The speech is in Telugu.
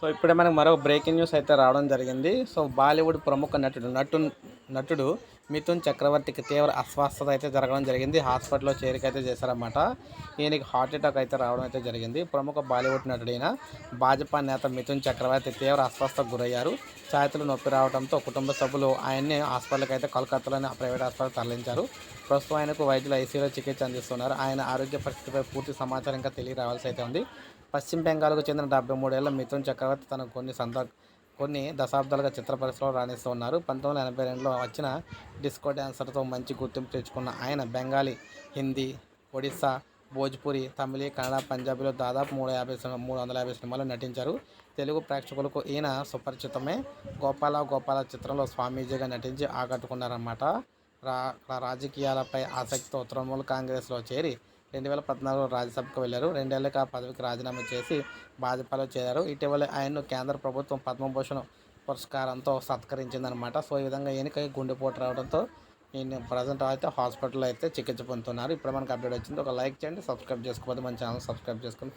సో ఇప్పుడే మనకు మరో బ్రేకింగ్ న్యూస్ అయితే రావడం జరిగింది. సో బాలీవుడ్ ప్రముఖ నటుడు నటు నటుడు మిథున్ చక్రవర్తికి తీవ్ర అస్వస్థత అయితే జరగడం జరిగింది. హాస్పిటల్లో చేరికైతే చేశారన్నమాట. ఈయనకి హార్ట్ అటాక్ అయితే రావడం అయితే జరిగింది. ప్రముఖ బాలీవుడ్ నటుడైన భాజపా నేత మిథున్ చక్రవర్తి తీవ్ర అస్వస్థకు గురయ్యారు. ఛాతీలు నొప్పి రావడంతో కుటుంబ సభ్యులు ఆయన్ని హాస్పిటల్కి అయితే కోల్కతాలోని ప్రైవేట్ హాస్పిటల్ తరలించారు. ప్రస్తుతం ఆయనకు వైద్యులు ఐసీయూలో చికిత్స అందిస్తున్నారు. ఆయన ఆరోగ్య పరిస్థితిపై పూర్తి సమాచారం ఇంకా తెలియరావాల్సి అయితే ఉంది. పశ్చిమ బెంగాల్కు చెందిన డెబ్బై మూడేళ్ళ మిథున్ చక్రవర్తి తన కొన్ని సంద కొన్ని దశాబ్దాలుగా చిత్ర పరిశ్రమలో రాణిస్తున్నారు. పంతొమ్మిది వందల ఎనభై రెండులో వచ్చిన డిస్కో డ్యాన్సర్తో మంచి గుర్తింపు తెచ్చుకున్న ఆయన బెంగాలీ హిందీ ఒడిస్సా భోజ్పురి తమిళ కన్నడ పంజాబీలో దాదాపు మూడు యాభై సినిమా మూడు వందల యాభై సినిమాలు నటించారు. తెలుగు ప్రేక్షకులకు ఈయన సుపరిచితమే. గోపాల గోపాల చిత్రంలో స్వామీజీగా నటించి ఆకట్టుకున్నారన్నమాట. రా రాజకీయాలపై ఆసక్తితో తృణమూల్ కాంగ్రెస్లో చేరి రెండు వేల పద్నాలుగులో రాజ్యసభకు వెళ్ళారు. రెండేళ్ళకు ఆ పదవికి రాజీనామా చేసి భాజపాలో చేరారు. ఇటీవలే ఆయన్ను కేంద్ర ప్రభుత్వం పద్మభూషణ్ పురస్కారంతో సత్కరించిందనమాట సో ఈ విధంగా ఈయనకి గుండెపోటు రావడంతో నేను ప్రజెంట్ అయితే హాస్పిటల్లో అయితే చికిత్స పొందుతున్నారు. ఇప్పుడు మనకు అప్డేట్ వచ్చింది. ఒక లైక్ చేయండి సబ్స్క్రైబ్ చేసుకోవద్దు మన ఛానల్ సబ్స్క్రైబ్ చేసుకొని